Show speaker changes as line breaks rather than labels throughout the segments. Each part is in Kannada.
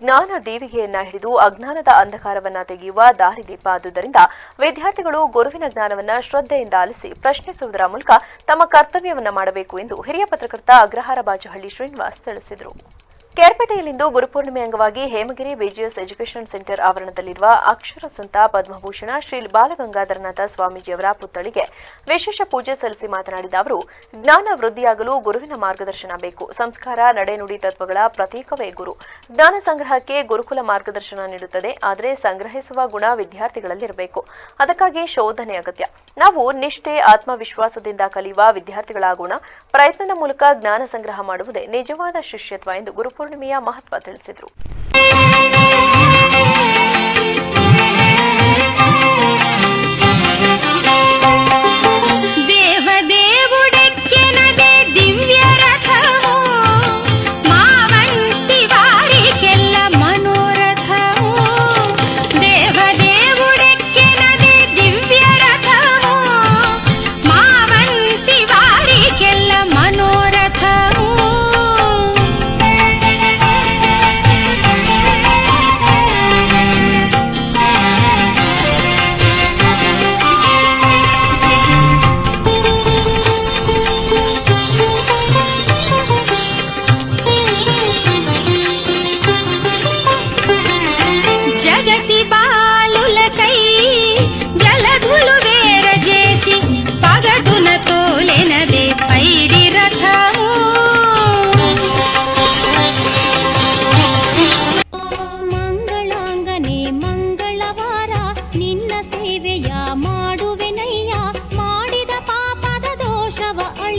ಜ್ಞಾನ ದೇವಿಗೆಯನ್ನ ಹಿಡಿದು ಅಜ್ಞಾನದ ಅಂಧಕಾರವನ್ನ ತೆಗೆಯುವ ದಾರಿದೀಪ ಆದುದರಿಂದ ವಿದ್ಯಾರ್ಥಿಗಳು ಗುರುವಿನ ಜ್ಞಾನವನ್ನ ಶ್ರದ್ಧೆಯಿಂದ ಆಲಿಸಿ ಪ್ರಶ್ನಿಸುವುದರ ಮೂಲಕ ತಮ್ಮ ಕರ್ತವ್ಯವನ್ನ ಮಾಡಬೇಕು ಎಂದು ಹಿರಿಯ ಪತ್ರಕರ್ತ ಅಗ್ರಹಾರ ಬಾಜಹಳ್ಳಿ ಶ್ರೀನಿವಾಸ್ ತಿಳಿಸಿದರು. ಕೇರ್ಪೇಟೆಯಲ್ಲಿಂದು ಗುರುಪೂರ್ಣಿಮೆ ಅಂಗವಾಗಿ ಹೇಮಗಿರಿ ಬಿಜಿಎಸ್ ಎಜುಕೇಷನ್ ಸೆಂಟರ್ ಆವರಣದಲ್ಲಿರುವ ಅಕ್ಷರ ಸಂತ ಪದ್ಮಭೂಷಣ ಶ್ರೀ ಬಾಲಗಂಗಾಧರನಾಥ ಸ್ವಾಮೀಜಿಯವರ ಪುತ್ಥಳಿಗೆ ವಿಶೇಷ ಪೂಜೆ ಸಲ್ಲಿಸಿ ಮಾತನಾಡಿದ ಅವರು, ಜ್ಞಾನ ವೃದ್ಧಿಯಾಗಲು ಗುರುವಿನ ಮಾರ್ಗದರ್ಶನ ಬೇಕು. ಸಂಸ್ಕಾರ, ನಡೆನುಡಿ ತತ್ವಗಳ ಪ್ರತೀಕವೇ ಗುರು. ಜ್ಞಾನ ಸಂಗ್ರಹಕ್ಕೆ ಗುರುಕುಲ ಮಾರ್ಗದರ್ಶನ ನೀಡುತ್ತದೆ, ಆದರೆ ಸಂಗ್ರಹಿಸುವ ಗುಣ ವಿದ್ಯಾರ್ಥಿಗಳಲ್ಲಿರಬೇಕು. ಅದಕ್ಕಾಗಿ ಶೋಧನೆ ಅಗತ್ಯ. ನಾವು ನಿಷ್ಠೆ, ಆತ್ಮವಿಶ್ವಾಸದಿಂದ ಕಲಿಯುವ ವಿದ್ಯಾರ್ಥಿಗಳಾಗೋಣ. ಪ್ರಯತ್ನದ ಮೂಲಕ ಜ್ಞಾನ ಸಂಗ್ರಹ ಮಾಡುವುದೇ ನಿಜವಾದ ಶಿಷ್ಯತ್ವ ಎಂದು ಗುರುಪೂರ್ಣಿಮೆಯ ಮಹತ್ವ ತಿಳಿಸಿದರು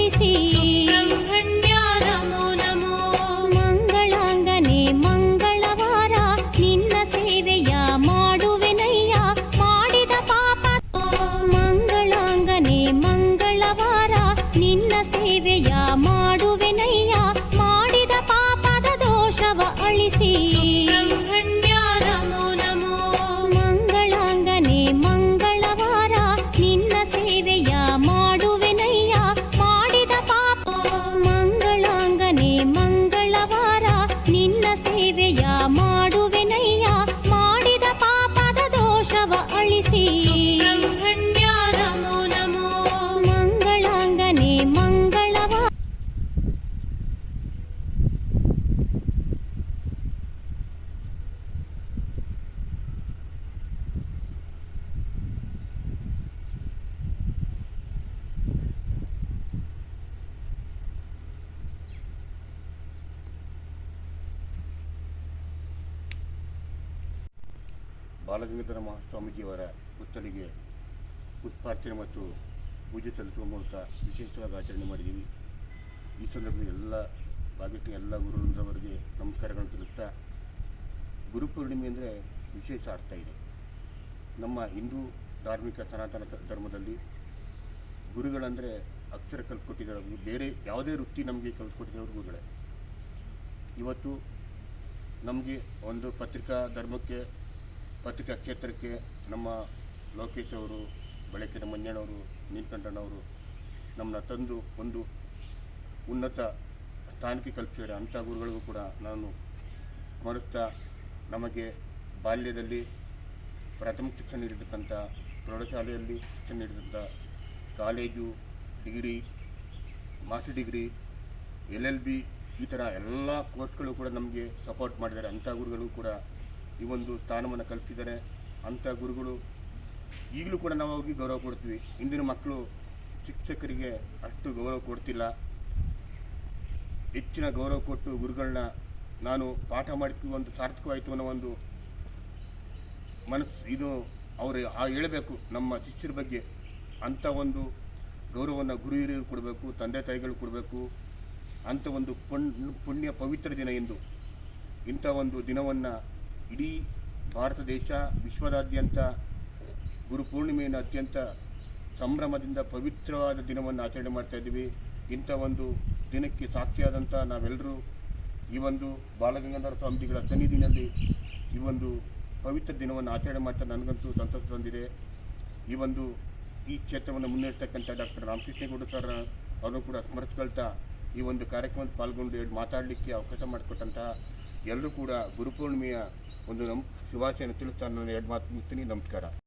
ಅಳಿಸಿ ನಮೋ ನಮೋ. ಮಂಗಳಾಂಗನೆ ಮಂಗಳವಾರ ನಿನ್ನ ಸೇವೆಯ ಮಾಡುವೆನಯ್ಯ. ಮಾಡಿದ ಪಾಪ ಮಂಗಳಾಂಗನೆ ಮಂಗಳವಾರ ನಿನ್ನ ಸೇವೆಯ ಮಾಡುವೆನಯ್ಯ. ಮಾಡಿದ ಪಾಪದ ದೋಷವ ಅಳಿಸಿ.
ಬಾಲಗಂಗಾಧರ ಮಹಾಸ್ವಾಮೀಜಿಯವರ ಪುತ್ಥಳಿಗೆ ಪುಷ್ಪಾರ್ಚನೆ ಮತ್ತು ಪೂಜೆ ಸಲ್ಲಿಸುವ ಮೂಲಕ ವಿಶೇಷವಾಗಿ ಆಚರಣೆ ಮಾಡಿದ್ದೀವಿ. ಈ ಸಂದರ್ಭದಲ್ಲಿ ಎಲ್ಲ ಭಾಗಕ್ಕೆ ಎಲ್ಲ ಗುರುವೃಂದವರಿಗೆ ನಮಸ್ಕಾರಗಳನ್ನು ತಿಳಿಸ್ತಾ ಗುರುಪೂರ್ಣಿಮೆ ಅಂದರೆ ವಿಶೇಷ ಅರ್ಥ ಇದೆ. ನಮ್ಮ ಹಿಂದೂ ಧಾರ್ಮಿಕ ಸನಾತನ ಧರ್ಮದಲ್ಲಿ ಗುರುಗಳಂದರೆ ಅಕ್ಷರ ಕಲ್ಸ್ಕೊಟ್ಟಿದ್ದಾರೆ ಬೇರೆ ಯಾವುದೇ ವೃತ್ತಿ ನಮಗೆ ಕಲ್ಸ್ಕೊಟ್ಟಿದ್ದವರು ಗುರುಗಳೇ. ಇವತ್ತು ನಮಗೆ ಒಂದು ಪತ್ರಿಕಾ ಧರ್ಮಕ್ಕೆ ಪತ್ರಿಕಾ ಕ್ಷೇತ್ರಕ್ಕೆ ನಮ್ಮ ಲೋಕೇಶ್ ಅವರು, ಬೆಳಕಿನ ಮಂಜಣ್ಣವರು ನೀಲಕಂಠಣ್ಣವರು ನಮ್ಮನ್ನ ತಂದು ಒಂದು ಉನ್ನತ ಸ್ಥಾನಕ್ಕೆ ಕಲ್ಪಿಸಿದ್ದಾರೆ. ಅಂಥ ಗುರುಗಳಿಗೂ ಕೂಡ ನಾನು ಸ್ಮರಿಸ್ತಾ ನಮಗೆ ಬಾಲ್ಯದಲ್ಲಿ ಪ್ರಾಥಮಿಕ ಶಿಕ್ಷಣ ನೀಡಿರ್ತಕ್ಕಂಥ ಪ್ರೌಢಶಾಲೆಯಲ್ಲಿ ಶಿಕ್ಷಣ ನೀಡಿದಂಥ college degree, master degree, L L B ಈ ಥರ ಎಲ್ಲ ಕೋರ್ಸ್ಗಳು ಕೂಡ ನಮಗೆ ಸಪೋರ್ಟ್ ಮಾಡಿದ್ದಾರೆ. ಅಂಥ ಗುರುಗಳು ಕೂಡ ಈ ಒಂದು ಸ್ಥಾನವನ್ನು ಕಲ್ಪಿಸಿದ್ದಾರೆ ಅಂಥ ಗುರುಗಳು ಈಗಲೂ ಕೂಡ ನಾವು ಅವ್ರಿಗೆ ಗೌರವ ಕೊಡ್ತೀವಿ. ಇಂದಿನ ಮಕ್ಕಳು ಶಿಕ್ಷಕರಿಗೆ ಅಷ್ಟು ಗೌರವ ಕೊಡ್ತಿಲ್ಲ. ಹೆಚ್ಚಿನ ಗೌರವ ಕೊಟ್ಟು ಗುರುಗಳನ್ನ ನಾನು ಪಾಠ ಮಾಡಿದ್ದು ಒಂದು ಸಾರ್ಥಕವಾಯಿತು ಅನ್ನೋ ಒಂದು ಮನಸ್ಸು, ಇದು ಅವರು ಆ ಹೇಳಬೇಕು. ನಮ್ಮ ಶಿಷ್ಯರ ಬಗ್ಗೆ ಅಂಥ ಒಂದು ಗೌರವವನ್ನು ಗುರು ಹಿರಿಯರು ಕೊಡಬೇಕು, ತಂದೆ ತಾಯಿಗಳು ಕೊಡಬೇಕು. ಅಂಥ ಒಂದು ಪುಣ್ಯ ಪವಿತ್ರ ದಿನ ಎಂದು ಇಂಥ ಒಂದು ದಿನವನ್ನು ಇಡೀ ಭಾರತ ದೇಶ ವಿಶ್ವದಾದ್ಯಂತ ಗುರು ಪೂರ್ಣಿಮೆಯನ್ನು ಅತ್ಯಂತ ಸಂಭ್ರಮದಿಂದ ಪವಿತ್ರವಾದ ದಿನವನ್ನು ಆಚರಣೆ ಮಾಡ್ತಾ ಇದ್ದೀವಿ. ಇಂಥ ಒಂದು ದಿನಕ್ಕೆ ಸಾಕ್ಷಿಯಾದಂಥ ನಾವೆಲ್ಲರೂ ಈ ಒಂದು ಬಾಲಗಂಗಾಧರ ಸ್ವಾಮೀಜಿಗಳ ಸನ್ನಿಧಿನಲ್ಲಿ ಈ ಒಂದು ಪವಿತ್ರ ದಿನವನ್ನು ಆಚರಣೆ ಮಾಡ್ತಾ ನನಗಂತೂ ಸಂತಸ ತಂದಿದೆ. ಈ ಒಂದು ಈ ಕ್ಷೇತ್ರವನ್ನು ಮುನ್ನಡೆಸ್ತಕ್ಕಂಥ ಡಾಕ್ಟರ್ ರಾಮಕೃಷ್ಣೇಗೌಡ ಸರ್ ಅವರು ಕೂಡ ಸ್ಮರಿಸ್ಕೊಳ್ತಾ ಈ ಒಂದು ಕಾರ್ಯಕ್ರಮದಲ್ಲಿ ಪಾಲ್ಗೊಂಡು ಮಾತಾಡಲಿಕ್ಕೆ ಅವಕಾಶ ಮಾಡಿಕೊಟ್ಟಂತಹ ಎಲ್ಲರೂ ಕೂಡ ಗುರುಪೂರ್ಣಿಮೆಯ ಒಂದು ನಮ್ ಶುಭಾಶಯನ ತಿಳಿಸ್ತಾ ನಾನು ಎರಡು ಮಾತು ಮುಗ್ತೀನಿ ನಮಸ್ಕಾರ